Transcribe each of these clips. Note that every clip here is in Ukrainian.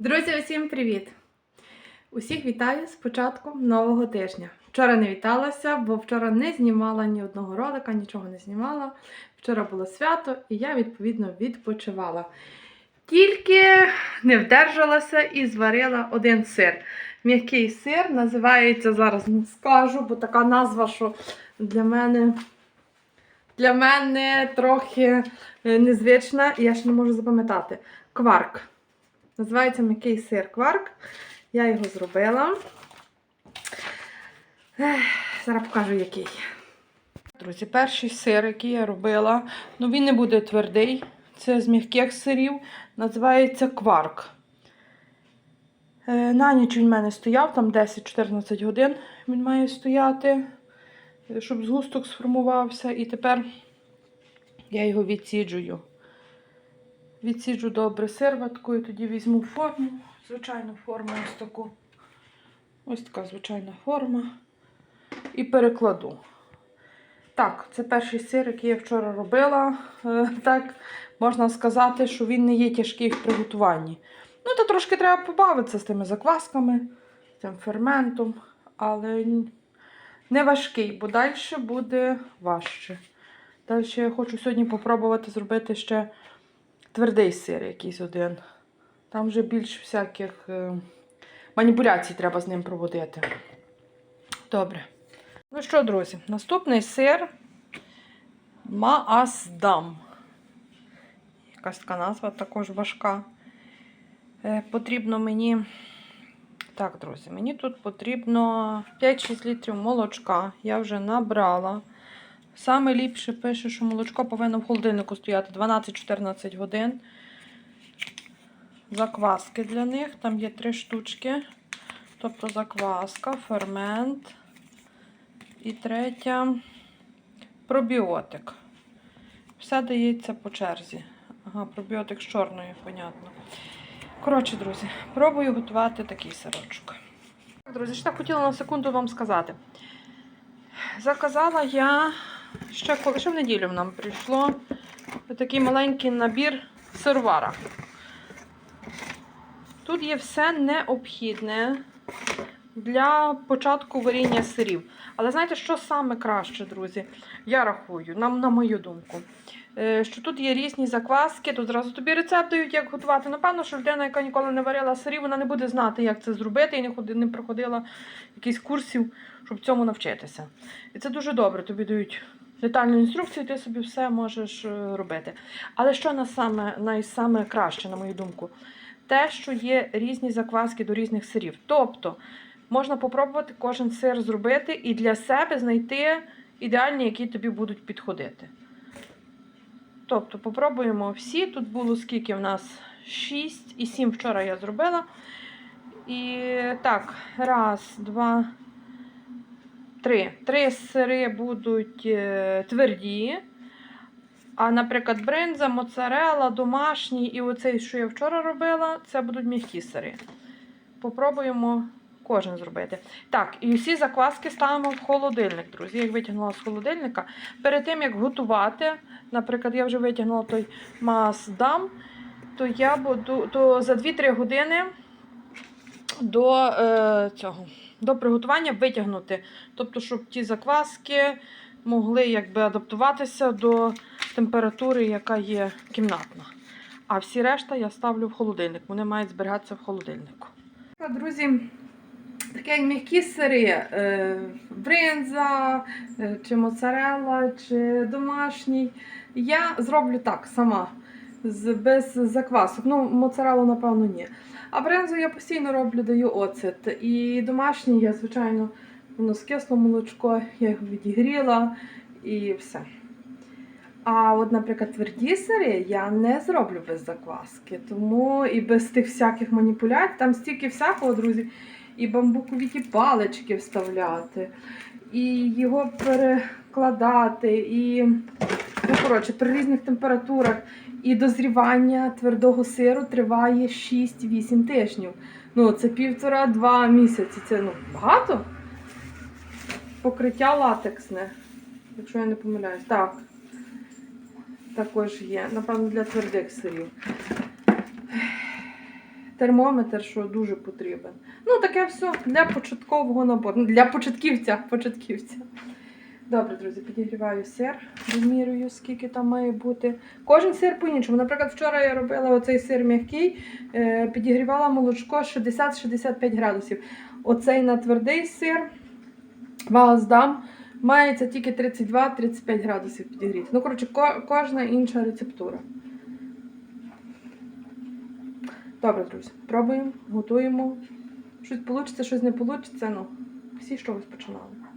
Друзі, усім привіт! Усіх вітаю з початком нового тижня. Вчора не віталася, бо вчора не знімала ні одного ролика, нічого не знімала. Вчора було свято, і я, відповідно, відпочивала. Тільки не вдержалася і зварила один сир. М'який сир називається, зараз не скажу, бо така назва, що для мене, для мене трохи е, незвична, я ще не можу запам'ятати. Кварк. Називається м'який сир кварк. Я його зробила. Ех, Зараз покажу, який. Друзі, перший сир, який я робила, ну він не буде твердий. Це з м'яких сирів. Називається кварк. Е, На ніч він в мене стояв, там 10-14 годин він має стояти, щоб згусток сформувався. І тепер я його відсіджую. Відсіджу добре серваткою, тоді візьму форму, звичайну форму ось таку. Ось така звичайна форма. І перекладу. Так, це перший сир, який я вчора робила. Е, Так, можна сказати, що він не є тяжкий в приготуванні. Ну, то трошки треба побавитися з тими заквасками, з тим ферментом, але не важкий, бо далі буде важче. Далі я хочу сьогодні попробувати зробити ще твердий сир якийсь один. Там вже більш всяких е, маніпуляцій треба з ним проводити. Добре. Ну що, друзі, наступний сир Маасдам. Якась така назва також важка. Е, потрібно мені. Так, друзі, мені тут потрібно 5-6 літрів молочка. Я вже набрала. Саме ліпше пише, що молочко повинно в холодильнику стояти 12-14 годин. Закваски для них. Там є три штучки. Тобто закваска, фермент. І третя пробіотик. Все дається по черзі. Ага, пробіотик з чорною, понятно. Коротше, друзі, пробую готувати такий сирочок. Друзі, ще хотіла на секунду вам сказати. Заказала я ще коли ще в неділю нам прийшло такий маленький набір сировара. Тут є все необхідне для початку варіння сирів. Але знаєте, що саме краще, друзі? Я рахую, нам, на мою думку. Е, Що тут є різні закваски, тут зразу тобі рецепт дають, як готувати. Напевно, що людина, яка ніколи не варила сирів, вона не буде знати, як це зробити, і не проходила якісь курсів, щоб цьому навчитися. І це дуже добре. Тобі дають детальну інструкцію, ти собі все можеш е, робити. Але що на саме, найсаме краще, на мою думку? Те, що є різні закваски до різних сирів. Тобто можна попробувати кожен сир зробити і для себе знайти ідеальні, які тобі будуть підходити. Тобто, попробуємо всі. Тут було скільки в нас 6 і 7 вчора я зробила. І так, раз, два, три. Три сири будуть е, тверді. А, наприклад, бринза, моцарела, домашній і оцей, що я вчора робила, це будуть м'які сири. Попробуємо кожен зробити. Так, і всі закваски ставимо в холодильник, друзі. Я їх витягнула з холодильника. Перед тим, як готувати, наприклад, я вже витягнула той маасдам, то я буду то за 2-3 години до е, цього. До приготування витягнути. Тобто, щоб ті закваски могли якби адаптуватися до температури, яка є кімнатна. А всі решта я ставлю в холодильник. Вони мають зберігатися в холодильнику. Друзі, такі як м'які сири, е, бринза, е, чи моцарелла, чи домашній. Я зроблю так сама, без заквасок. Ну, моцареллу, напевно, ні. А бринзу я постійно роблю, даю оцет. І домашній я, звичайно, воно скисло молочко, я його відігріла і все. А от, наприклад, тверді сири я не зроблю без закваски. Тому і без тих всяких маніпуляцій, там стільки всякого, друзі, і бамбукові ті палички вставляти, і його перекладати, і, коротше, при різних температурах. І дозрівання твердого сиру триває 6-8 тижнів. Ну, це півтора-два місяці. Це ну, багато. Покриття латексне, якщо я не помиляюсь. Так. Також є. Напевно, для твердих сирів. термометр, що дуже потрібен. Ну, таке все для початкового набору. Для початківця. початківця. Добре, друзі, підігріваю сир, вимірюю, скільки там має бути. Кожен сир по-іншому. Наприклад, вчора я робила оцей сир м'який, е, підігрівала молочко 60-65 градусів. Оцей на твердий сир, вас дам, мається тільки 32-35 градусів підігріти. Ну, коротше, кожна інша рецептура. Добре, друзі, пробуємо, готуємо. Щось вийде, щось не вийде. Ну, всі чогось починали.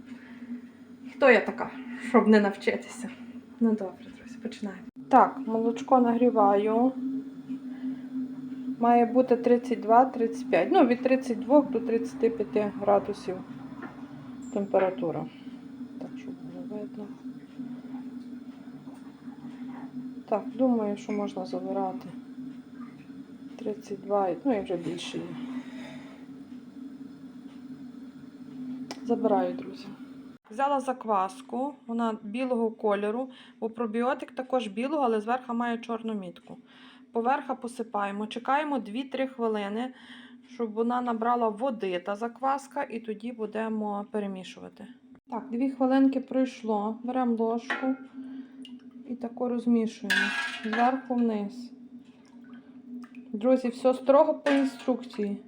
Хто я така, щоб не навчитися? Ну добре, друзі, починаємо. Так, молочко нагріваю. Має бути 32-35. Ну, від 32 до 35 градусів температура. Так, щоб було видно. Так, думаю, що можна забирати. 32, ну і вже більше є. Забираю, друзі. Взяла закваску, вона білого кольору, бо пробіотик також білого, але зверху має чорну мітку. Поверха посипаємо, чекаємо 2-3 хвилини, щоб вона набрала води та закваска, і тоді будемо перемішувати. Так, 2 хвилинки пройшло. Беремо ложку і тако розмішуємо зверху вниз. Друзі, все строго по інструкції.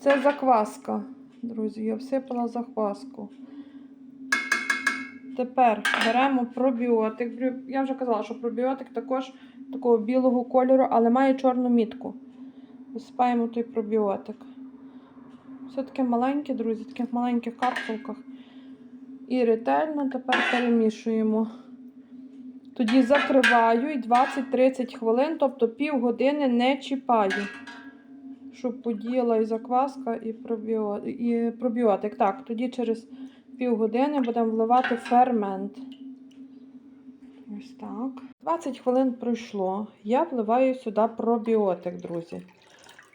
Це закваска, друзі. Я всипала закваску. Тепер беремо пробіотик. Я вже казала, що пробіотик також такого білого кольору, але має чорну мітку. Висипаємо той пробіотик. Все таке маленьке, друзі, в таких маленьких капсулках. І ретельно тепер перемішуємо. Тоді закриваю і 20-30 хвилин, тобто півгодини не чіпаю щоб подіяла і закваска, і, пробіо... і пробіотик. Так, тоді через півгодини будемо вливати фермент. Ось так. 20 хвилин пройшло. Я вливаю сюди пробіотик, друзі.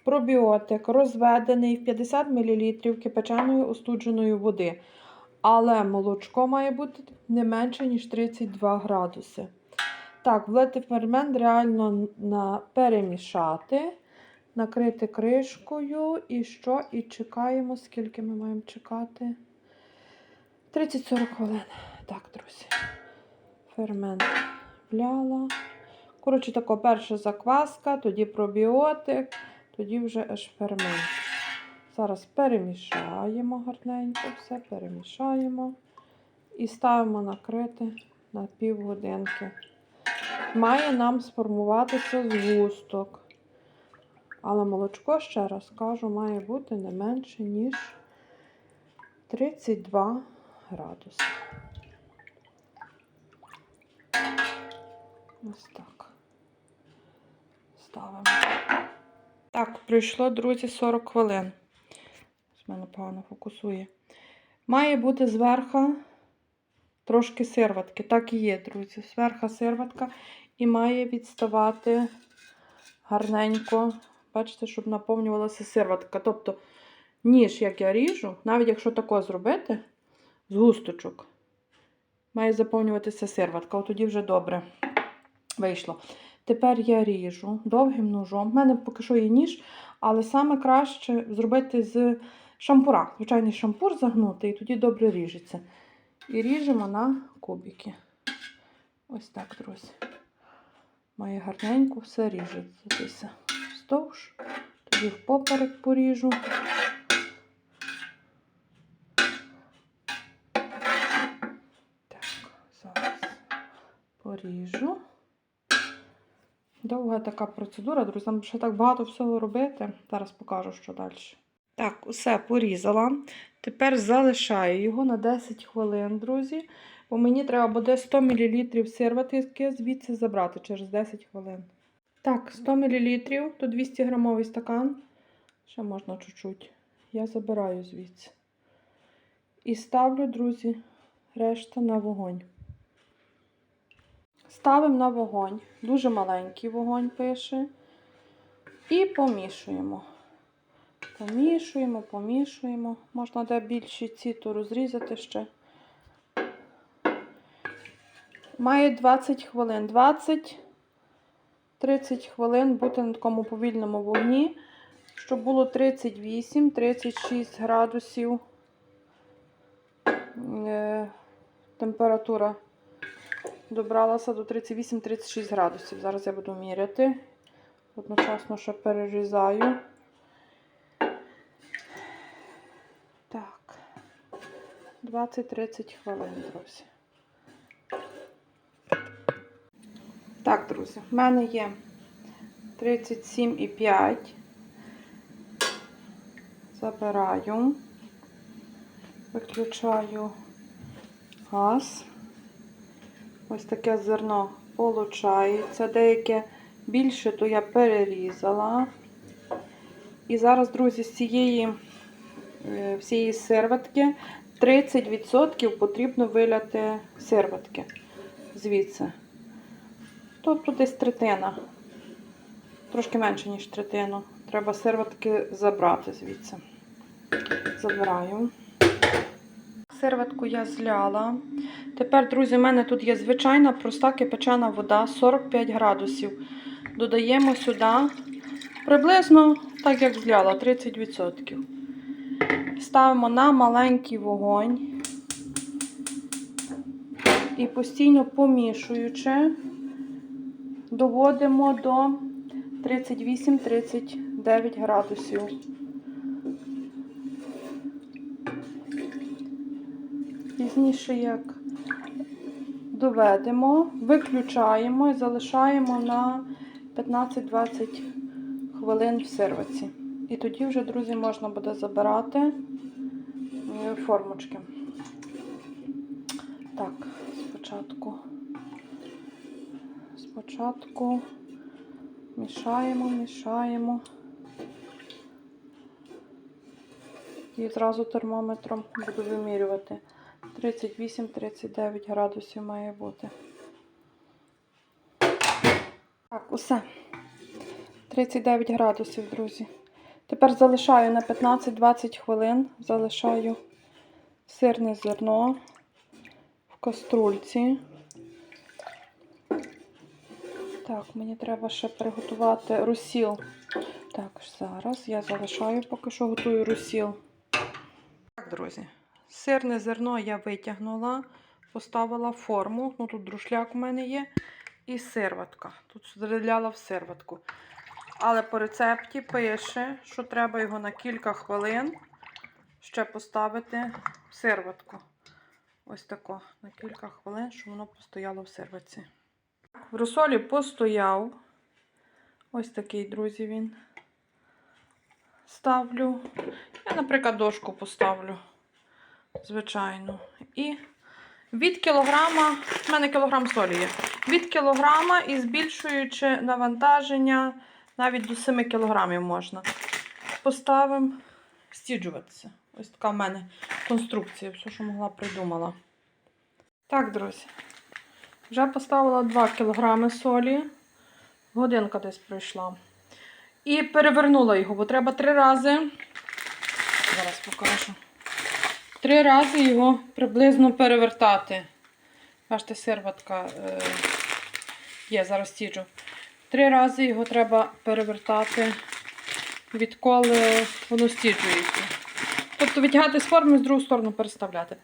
Пробіотик розведений в 50 мл кипяченої остудженої води. Але молочко має бути не менше, ніж 32 градуси. Так, влити фермент реально перемішати накрити кришкою і що? І чекаємо, скільки ми маємо чекати. 30-40 хвилин. Так, друзі. Фермент вляла. Коротше, тако, перша закваска, тоді пробіотик, тоді вже аж фермент. Зараз перемішаємо гарненько, все перемішаємо і ставимо накрити на півгодинки. Має нам сформуватися згусток. Але молочко, ще раз кажу, має бути не менше, ніж 32 градуси. Ось так. Ставимо. Так, пройшло, друзі, 40 хвилин. З мене погано фокусує. Має бути зверху трошки сирватки. Так і є, друзі. Зверху сирватка і має відставати гарненько бачите, щоб наповнювалася сирватка. Тобто, ніж, як я ріжу, навіть якщо тако зробити, з густочок, має заповнюватися сирватка. От тоді вже добре вийшло. Тепер я ріжу довгим ножом. У мене поки що є ніж, але саме краще зробити з шампура. Звичайний шампур загнути, і тоді добре ріжеться. І ріжемо на кубики. Ось так, друзі. Має гарненько все ріжеться вздовж, тоді в поперек поріжу. Так, зараз поріжу. Довга така процедура, друзі, там ще так багато всього робити. Зараз покажу, що далі. Так, усе порізала. Тепер залишаю його на 10 хвилин, друзі. Бо мені треба буде 100 мл сирватки звідси забрати через 10 хвилин. Так, 100 мл, то 200 грамовий стакан. Ще можна чуть-чуть. Я забираю звідси. І ставлю, друзі, решта на вогонь. Ставимо на вогонь. Дуже маленький вогонь пише. І помішуємо. Помішуємо, помішуємо. Можна де більші ці, то розрізати ще. Має 20 хвилин. 20 30 хвилин бути на такому повільному вогні, щоб було 38-36 градусів е, температура добралася до 38-36 градусів. Зараз я буду міряти. Одночасно ще перерізаю. Так. 20-30 хвилин, друзі. Так, друзі, в мене є 37,5. Забираю. Виключаю газ. Ось таке зерно получається. Деяке більше, то я перерізала. І зараз, друзі, з цієї е, всієї серветки 30% потрібно виляти серветки звідси. Тобто десь третина. Трошки менше, ніж третину. Треба серветки забрати звідси. Забираю. Серветку я зляла. Тепер, друзі, в мене тут є звичайна проста кипячена вода 45 градусів. Додаємо сюди приблизно, так як зляла, 30%. Ставимо на маленький вогонь і постійно помішуючи, доводимо до 38-39 градусів. Пізніше, як доведемо, виключаємо і залишаємо на 15-20 хвилин в сервиці. І тоді вже, друзі, можна буде забирати е, формочки. Так, спочатку. Спочатку мішаємо, мішаємо. І зразу термометром буду вимірювати. 38-39 градусів має бути. Так, усе. 39 градусів, друзі. Тепер залишаю на 15-20 хвилин. Залишаю сирне зерно в каструльці. Так, мені треба ще приготувати русіл. Так, зараз я залишаю, поки що готую русіл. Так, друзі, сирне зерно я витягнула, поставила форму. Ну, тут друшляк у мене є. І серватка. Тут стріляла в серватку. Але по рецепті пише, що треба його на кілька хвилин ще поставити в серватку. Ось тако, на кілька хвилин, щоб воно постояло в серватці. В розсолі постояв. Ось такий, друзі, він. Ставлю. Я, наприклад, дошку поставлю. Звичайно. І від кілограма, в мене кілограм солі є. Від кілограма і збільшуючи навантаження, навіть до 7 кілограмів можна. Поставимо стіджуватися. Ось така в мене конструкція, все, що могла придумала. Так, друзі. Вже поставила 2 кг солі. Годинка десь пройшла. І перевернула його, бо треба три рази. Зараз покажу. Три рази його приблизно перевертати. Бачите, серватка е, є, зараз стіджу. Три рази його треба перевертати, відколи воно стіджується. Тобто витягати з форми з другу сторону переставляти.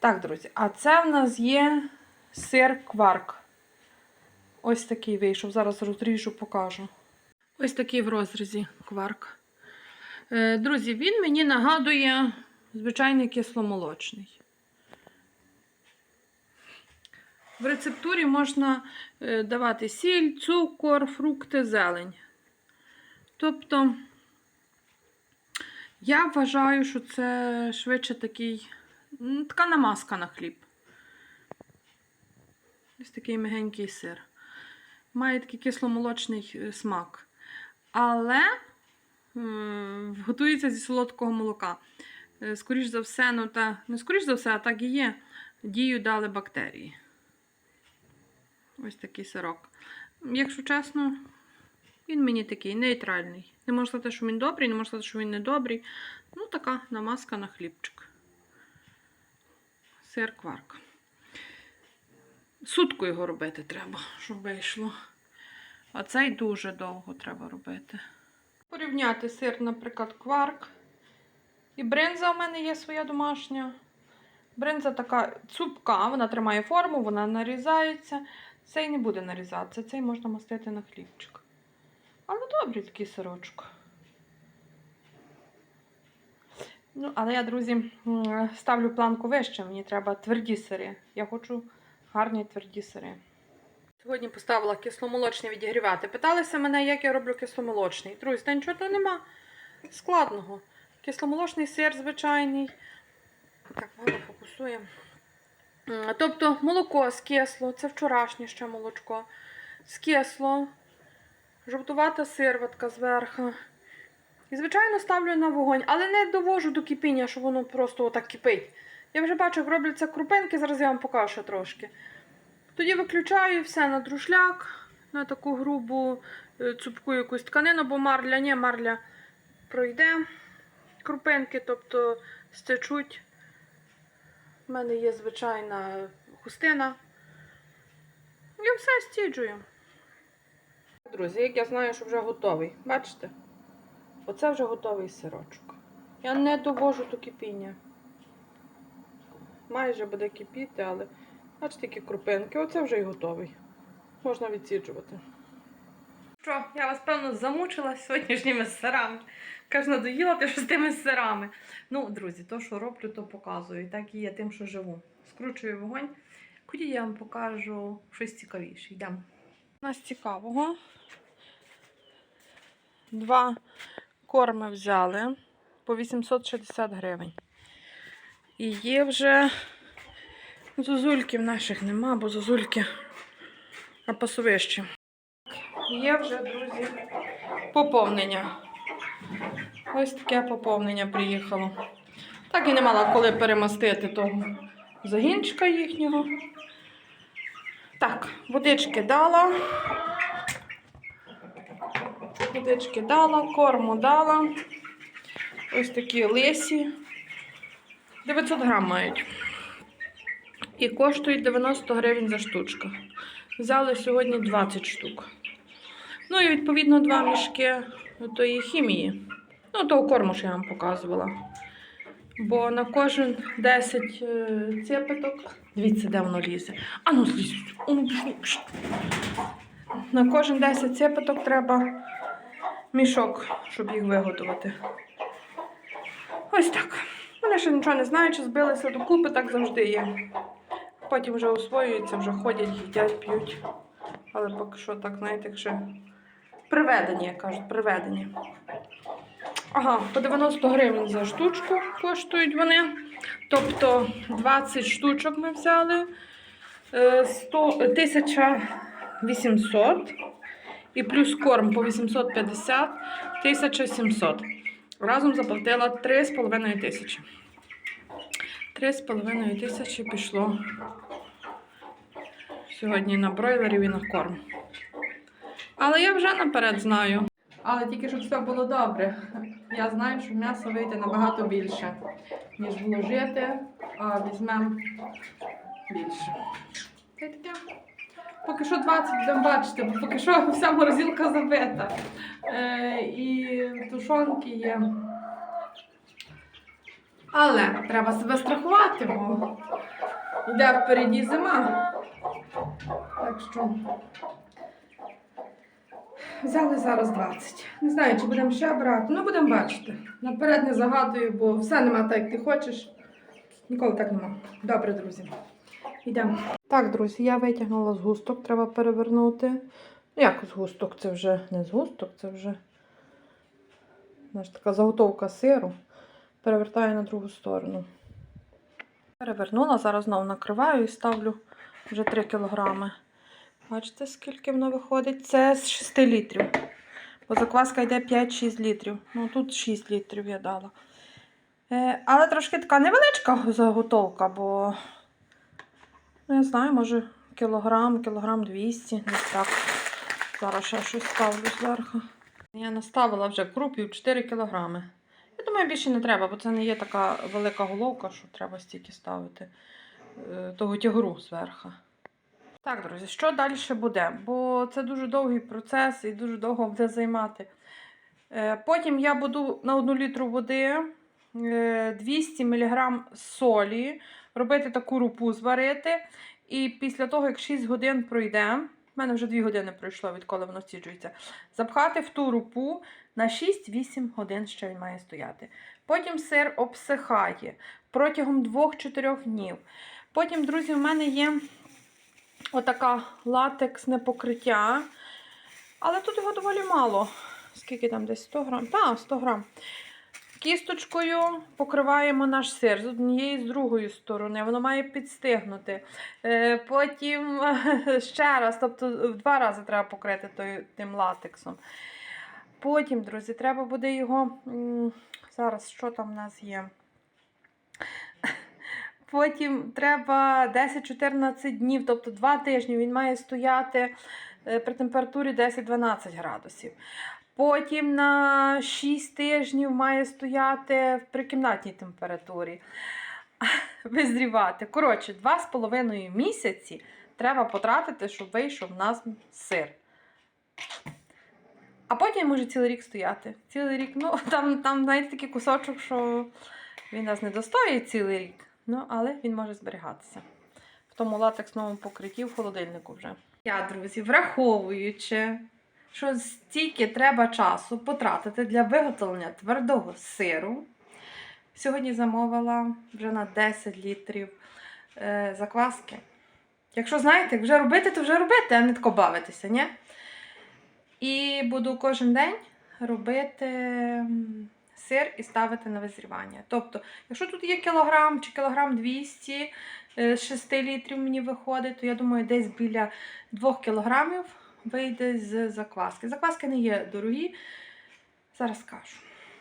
Так, друзі, а це в нас є сир кварк. Ось такий вийшов. Зараз розріжу, покажу. Ось такий в розрізі кварк. Е, Друзі, він мені нагадує звичайний кисломолочний. В рецептурі можна е, давати сіль, цукор, фрукти, зелень. Тобто, я вважаю, що це швидше такий, така намазка на хліб. Ось такий мягенький сир. Має такий кисломолочний е, смак. Але готується зі солодкого молока. Е, Скоріш за все, ну та не скоріш за все, а так і є. Дію дали бактерії. Ось такий сирок. Якщо чесно, він мені такий нейтральний. Не можу сказати, що він добрий, не можу сказати, що він не добрий. Ну, така намазка на хлібчик. Сир кварк. Сутку його робити треба, щоб вийшло. А цей дуже довго треба робити. Порівняти сир, наприклад, кварк. І бринза у мене є своя домашня. Бринза така цупка, вона тримає форму, вона нарізається. Цей не буде нарізатися, цей можна мастити на хлібчик. Але добрий такий сирочок. Ну, але я, друзі, ставлю планку вище. Мені треба тверді сири. Я хочу гарні тверді сири. Сьогодні поставила кисломолочний відігрівати. Питалися мене, як я роблю кисломолочний. Друзі, та нічого то нема складного. Кисломолочний сир звичайний. Так, мало фокусуємо. Тобто молоко скисло, це вчорашнє ще молочко. Скисло, жовтувата сирватка зверху. І, звичайно, ставлю на вогонь, але не довожу до кипіння, що воно просто отак кипить. Я вже бачу, як робляться крупинки, зараз я вам покажу трошки. Тоді виключаю все на друшляк, на таку грубу е, цупку якусь тканину, бо марля, ні, марля пройде. Крупинки, тобто стечуть. У мене є звичайна хустина. Я все стіджую. Друзі, як я знаю, що вже готовий. Бачите? Оце вже готовий сирочок. Я не довожу до кипіння. Майже буде кипіти, але бачите, які крупинки. Оце вже і готовий. Можна відсіджувати. Що, я вас, певно, замучила сьогоднішніми сирами. Кажу, надоїла ти що з тими сирами. Ну, друзі, то, що роблю, то показую. І так і є тим, що живу. Скручую вогонь. Ходіть, я вам покажу щось цікавіше. Йдемо. У нас цікавого. Два корми взяли по 860 гривень. І є вже зозульків наших нема, бо зозульки на пасовищі. Є вже, друзі, поповнення. Ось таке поповнення приїхало. Так і не мала коли перемастити того загінчика їхнього. Так, водички дала. Водички дала, корму дала. Ось такі лисі. 900 грам мають. І коштують 90 гривень за штучку. Взяли сьогодні 20 штук. Ну і відповідно два мішки тої хімії. Ну, того корму, що я вам показувала. Бо на кожен 10 е, цепеток. Дивіться, де воно лізе. А ну пішло. Пш. На кожен 10 цепеток треба мішок, щоб їх виготовити. Ось так. Вони ще нічого не знають, збилися докупи, так завжди є. Потім вже освоюються, вже ходять, їдять, п'ють. Але поки що так, знаєте, ще приведені, як кажуть, приведені. Ага, по 90 гривень за штучку коштують вони. Тобто 20 штучок ми взяли. Е, 100, 1800 і плюс корм по 850 1700. Разом заплатила 3,5 тисячі. 3,5 тисячі пішло сьогодні на бройлерів і на корм. Але я вже наперед знаю. Але тільки щоб все було добре. Я знаю, що м'ясо вийде набагато більше, ніж вложити, а візьмемо більше. Та й. Поки що 20 будемо бачити, бо поки що вся морозилка забита. Е, і тушонки є. Але треба себе страхувати, бо йде впереді зима. Так що взяли зараз 20. Не знаю, чи будемо ще брати. Ну, будемо бачити. Наперед не загадую, бо все нема так, як ти хочеш. Ніколи так нема. Добре, друзі. Йдемо. Так, друзі, я витягнула згусток, треба перевернути. Ну, як згусток? Це вже не згусток, це вже знаєш, така заготовка сиру. Перевертаю на другу сторону. Перевернула, зараз знову накриваю і ставлю вже 3 кілограми. Бачите, скільки воно виходить? Це з 6 літрів. Бо закваска йде 5-6 літрів. Ну тут 6 літрів я дала. Е, але трошки така невеличка заготовка, бо ну, я знаю, може кілограм, кілограм 200, десь так. Зараз ще щось ставлю зверху. Я наставила вже крупів 4 кілограми. Я думаю, більше не треба, бо це не є така велика головка, що треба стільки ставити е, того тягру зверху. Так, друзі, що далі буде? Бо це дуже довгий процес і дуже довго буде займати. Е, Потім я буду на 1 літру води 200 мг солі, робити таку рупу зварити. І після того, як 6 годин пройде, в мене вже 2 години пройшло, відколи воно стіджується, запхати в ту рупу на 6-8 годин ще він має стояти. Потім сир обсихає протягом 2-4 днів. Потім, друзі, в мене є отака латексне покриття. Але тут його доволі мало. Скільки там десь 100 грам? Так, 100 грам. Кісточкою покриваємо наш сир з однієї з другої сторони. Воно має підстигнути. Е, Потім ще раз, тобто в два рази треба покрити тим латексом. Потім, друзі, треба буде його. Зараз що там в нас є? Потім треба 10-14 днів, тобто 2 тижні він має стояти е, при температурі 10-12 градусів. Потім на 6 тижнів має стояти при кімнатній температурі. Визрівати. Коротше, 2,5 місяці треба потратити, щоб вийшов в нас сир. А потім може цілий рік стояти. Цілий рік, ну там, там знаєте, такий кусочок, що він нас не достоїть цілий рік. Ну, але він може зберігатися. В тому латексному покритті в холодильнику вже. Я, друзі, враховуючи, що стільки треба часу потратити для виготовлення твердого сиру. Сьогодні замовила вже на 10 літрів е, закваски. Якщо знаєте, вже робити, то вже робити, а не тако бавитися, ні? І буду кожен день робити сир і ставити на визрівання. Тобто, якщо тут є кілограм чи кілограм 200 е, з 6 літрів мені виходить, то я думаю, десь біля 2 кілограмів вийде з закваски. Закваски не є дорогі, зараз скажу.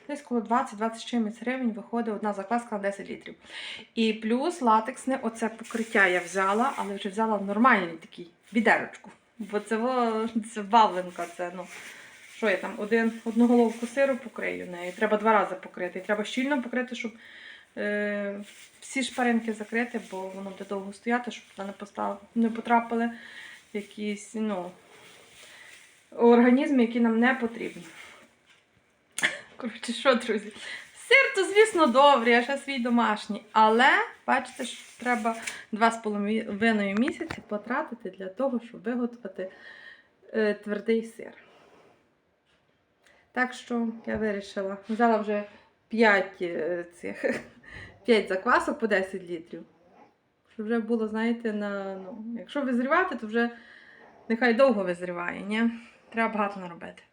Десь коло 20-20 чимось гривень виходить одна закваска на 10 літрів. І плюс латексне оце покриття я взяла, але вже взяла нормальний такий відерочку. Бо це, це бавленка, це ну. Що я там один, одну головку сиру покрию нею. Треба два рази покрити. І треба щільно покрити, щоб е, всі шпаринки закрити, бо воно буде довго стояти, щоб туди не, постав, не потрапили якісь ну, організми, які нам не потрібні. Коротше, що, друзі? Сир, то, звісно, добрий, а ще свій домашній. Але, бачите, що треба 2,5 місяці потратити для того, щоб виготовити е, твердий сир. Так що я вирішила, взяла вже 5 цих 5 заквасок по 10 літрів. Щоб вже було, знаєте, на, ну, якщо визрівати, то вже нехай довго визріває, ні? Треба багато наробити.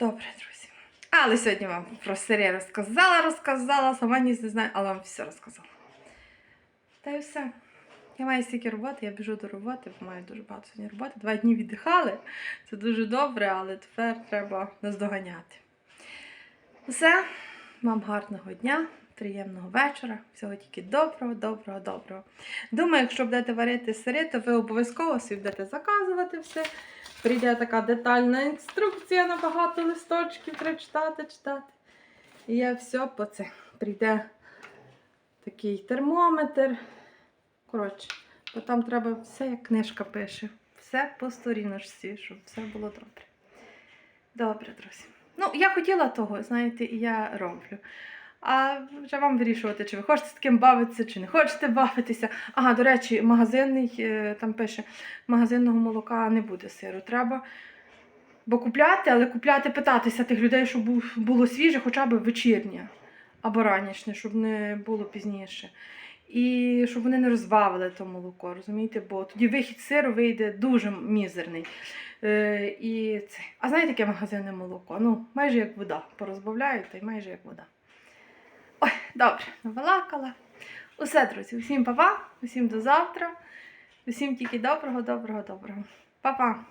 Добре, друзі. Але сьогодні вам про сири розказала, розказала, сама ні не знаю, але вам все розказала. Та й все. Я маю стільки роботи, я біжу до роботи, бо маю дуже багато сьогодні роботи. Два дні віддихали. Це дуже добре, але тепер треба наздоганяти. Все, вам гарного дня, приємного вечора. Всього тільки доброго, доброго, доброго. Думаю, якщо будете варити сири, то ви обов'язково собі будете заказувати все. Прийде така детальна інструкція на багато листочків, треба читати, читати. І я все по це. Прийде такий термометр. Коротше, бо там треба все, як книжка пише. Все по сторіночці, щоб все було добре. Добре, друзі. Ну, я хотіла того, знаєте, і я роблю. А вже вам вирішувати, чи ви хочете з таким бавитися, чи не хочете бавитися. Ага, до речі, магазинний, е, там пише, магазинного молока не буде сиру. Треба. Бо купляти, але купляти, питатися тих людей, щоб було свіже, хоча б вечірнє або ранішнє, щоб не було пізніше. І щоб вони не розбавили то молоко, розумієте? Бо тоді вихід сиру вийде дуже мізерний. Е, і це. А знаєте, яке магазинне молоко? Ну, майже як вода. Порозбавляють, та й майже як вода. Добре, навалакала. Усе, друзі, усім па-па, усім до завтра. Усім тільки доброго, доброго, доброго. Па-па!